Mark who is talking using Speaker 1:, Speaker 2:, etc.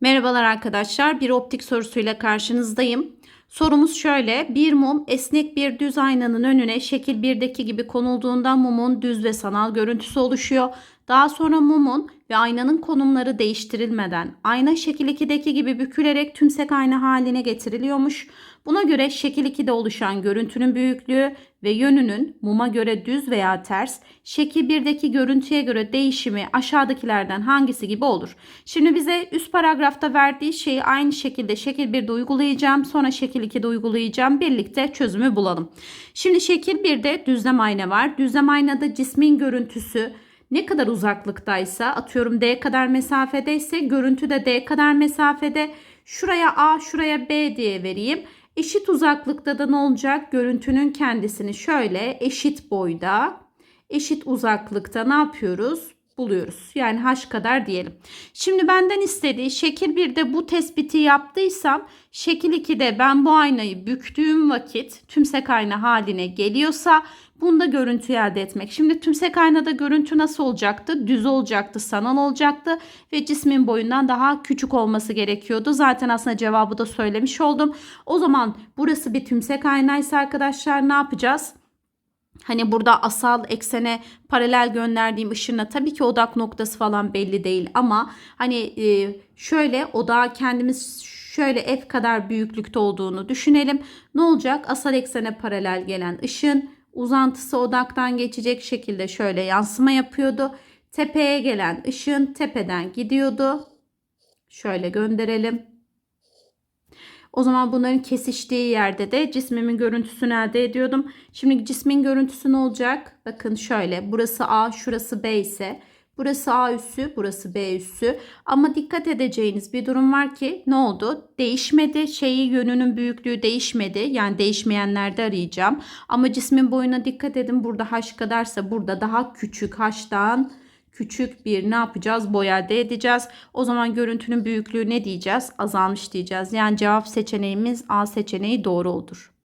Speaker 1: Merhabalar arkadaşlar. Bir optik sorusuyla karşınızdayım. Sorumuz şöyle. Bir mum esnek bir düz aynanın önüne şekil 1'deki gibi konulduğunda mumun düz ve sanal görüntüsü oluşuyor. Daha sonra mumun ve aynanın konumları değiştirilmeden ayna şekil 2'deki gibi bükülerek tümsek ayna haline getiriliyormuş. Buna göre şekil 2'de oluşan görüntünün büyüklüğü ve yönünün muma göre düz veya ters, şekil 1'deki görüntüye göre değişimi aşağıdakilerden hangisi gibi olur? Şimdi bize üst paragrafta verdiği şeyi aynı şekilde şekil 1'de uygulayacağım. Sonra şekil 2'de uygulayacağım. Birlikte çözümü bulalım. Şimdi şekil 1'de düzlem ayna var. Düzlem aynada cismin görüntüsü ne kadar uzaklıktaysa atıyorum D kadar mesafedeyse görüntü de D kadar mesafede. Şuraya A şuraya B diye vereyim. Eşit uzaklıkta da ne olacak? Görüntünün kendisini şöyle eşit boyda, eşit uzaklıkta ne yapıyoruz? Buluyoruz. Yani h kadar diyelim. Şimdi benden istediği şekil 1'de bu tespiti yaptıysam şekil 2'de ben bu aynayı büktüğüm vakit tümsek ayna haline geliyorsa bunda görüntü elde etmek. Şimdi tümsek aynada görüntü nasıl olacaktı? Düz olacaktı, sanal olacaktı ve cismin boyundan daha küçük olması gerekiyordu. Zaten aslında cevabı da söylemiş oldum. O zaman burası bir tümsek aynaysa arkadaşlar ne yapacağız? Hani burada asal eksene paralel gönderdiğim ışınla tabii ki odak noktası falan belli değil ama hani e, şöyle odağı kendimiz şöyle f kadar büyüklükte olduğunu düşünelim. Ne olacak? Asal eksene paralel gelen ışın uzantısı odaktan geçecek şekilde şöyle yansıma yapıyordu. Tepeye gelen ışın tepeden gidiyordu. Şöyle gönderelim. O zaman bunların kesiştiği yerde de cismimin görüntüsünü elde ediyordum. Şimdi cismin görüntüsü ne olacak? Bakın şöyle burası A şurası B ise burası A üssü burası B üssü. Ama dikkat edeceğiniz bir durum var ki ne oldu? Değişmedi şeyi yönünün büyüklüğü değişmedi. Yani değişmeyenlerde arayacağım. Ama cismin boyuna dikkat edin burada H kadarsa burada daha küçük H'dan küçük bir ne yapacağız? Boy elde edeceğiz. O zaman görüntünün büyüklüğü ne diyeceğiz? Azalmış diyeceğiz. Yani cevap seçeneğimiz A seçeneği doğru olur.